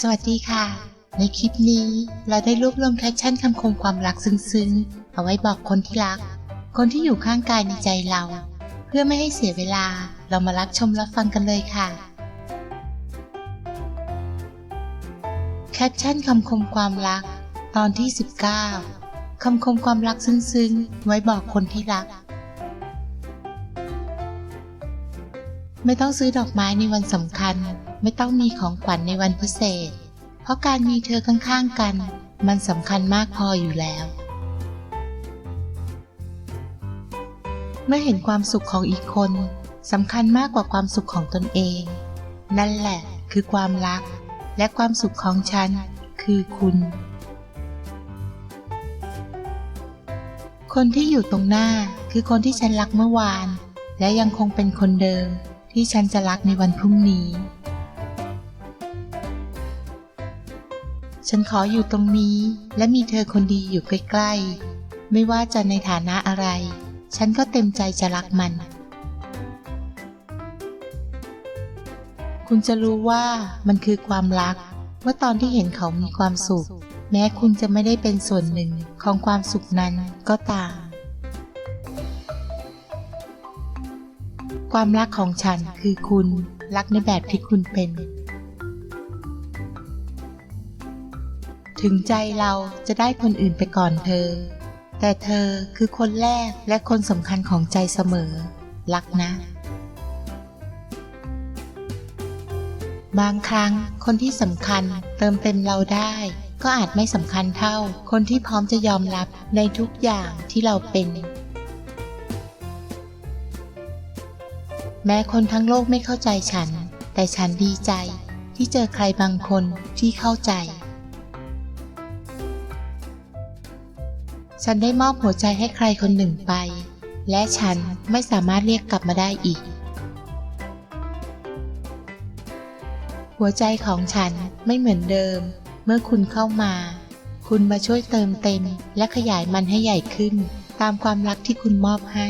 สวัสดีค่ะ ในคลิปนี้เราได้รวบรวมแคปชั่นคำคมความรักซึ้งๆ เอาไว้บอกคนที่รัก คนที่อยู่ข้างกายในใจเรา เพื่อไม่ให้เสียเวลาเรามารับชมรับฟังกันเลยค่ะ แคปชั่นคำคมความรัก ตอนที่ 19 คำคมความรักซึ้งๆ ไว้บอกคนที่รัก ไม่ต้องซื้อดอกไม้ในวันสำคัญ ไม่ต้องมีของขวัญในวันพิเศษ เพราะการมีเธอข้างๆกัน มันสำคัญมากพออยู่แล้ว เมื่อเห็นความสุขของอีกคนสำคัญมากกว่าความสุขของตนเอง นั่นแหละคือความรัก และความสุขของฉัน คือคุณ คนที่อยู่ตรงหน้าคือคนที่ฉันรักเมื่อวาน และยังคงเป็นคนเดิมที่ฉันจะรักในวันพรุ่งนี้ ฉันขออยู่ตรงนี้ และมีเธอคนดีอยู่ใกล้ๆ ไม่ว่าจะในฐานะอะไร ฉันก็เต็มใจจะรักมัน คุณจะรู้ว่ามันคือความรักเมื่อตอนที่เห็นเขามีความสุข แม้คุณจะไม่ได้เป็นส่วนหนึ่งของความสุขนั้นก็ตาม ความรักของฉันคือคุณรักในแบบที่คุณเป็น ถึงใจเราจะได้คนอื่นไปก่อนเธอ แต่เธอคือคนแรกและคนสำคัญของใจเสมอ รักนะ บางครั้งคนที่สำคัญเติมเต็มเราได้ ก็อาจไม่สำคัญเท่า คนที่พร้อมจะยอมรับในทุกอย่างที่เราเป็นแม้คนทั้งโลกไม่เข้าใจฉัน แต่ฉันดีใจที่เจอใครบางคนที่เข้าใจ ฉันได้มอบหัวใจให้ใครคนหนึ่งไป และฉันไม่สามารถเรียกกลับมาได้อีก หัวใจของฉันไม่เหมือนเดิม เมื่อคุณเข้ามา คุณมาช่วยเติมเต็ม และขยายมันให้ใหญ่ขึ้น ตามความรักที่คุณมอบให้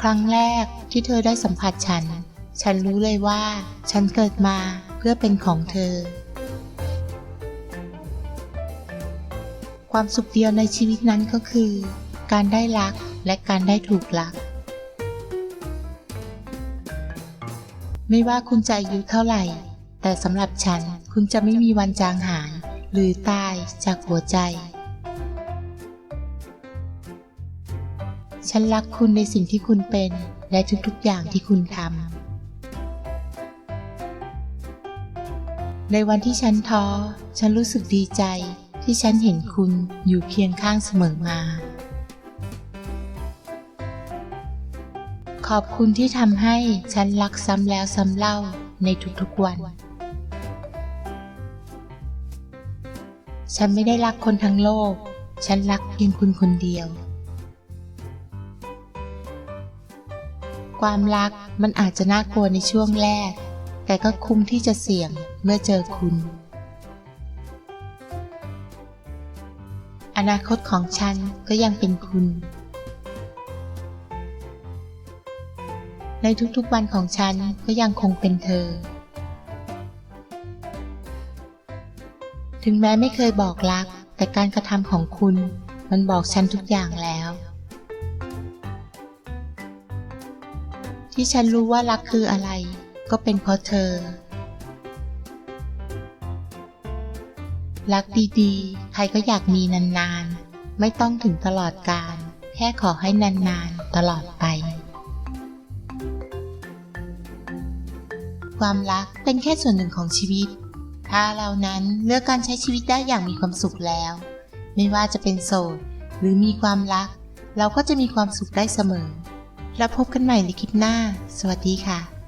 ครั้งแรกที่เธอได้สัมผัสฉัน ฉันรู้เลยว่า ฉันเกิดมาเพื่อเป็นของเธอ ความสุขเดียวในชีวิตนั้นก็คือ การได้รักและการได้ถูกรัก ไม่ว่าคุณจะอายุเท่าไหร่ แต่สำหรับฉันคุณจะไม่มีวันจางหาย หรือตายจากหัวใจ ฉันรักคุณในสิ่งที่คุณเป็น และทุกๆอย่างที่คุณทำในวันที่ฉันท้อ ฉันรู้สึกดีใจ ที่ฉันเห็นคุณอยู่เคียงข้างเสมอมา ขอบคุณที่ทำให้ฉันรักซ้ำแล้วซ้ำเล่าในทุกๆวัน ฉันไม่ได้รักคนทั้งโลก ฉันรักเพียงคุณคนเดียว ความรักมันอาจจะน่ากลัวในช่วงแรก แต่ก็คุ้มที่จะเสี่ยงเมื่อเจอคุณ อนาคตของฉันก็ยังเป็นคุณ ในทุกๆวันของฉันก็ยังคงเป็นเธอ ถึงแม้ไม่เคยบอกรัก แต่การกระทำของคุณมันบอกฉันทุกอย่างแล้ว ที่ฉันรู้ว่ารักคืออะไร ก็เป็นเพราะเธอ รักดีๆ ใครก็อยากมีนานๆ ไม่ต้องถึงตลอดกาลแค่ขอให้นานๆ ตลอดไป ความรักเป็นแค่ส่วนหนึ่งของชีวิต ถ้าเรานั้นเลือกการใช้ชีวิตได้อย่างมีความสุขแล้ว ไม่ว่าจะเป็นโสดหรือมีความรัก เราก็จะมีความสุขได้เสมอ แล้วพบกันใหม่ในคลิปหน้า สวัสดีค่ะ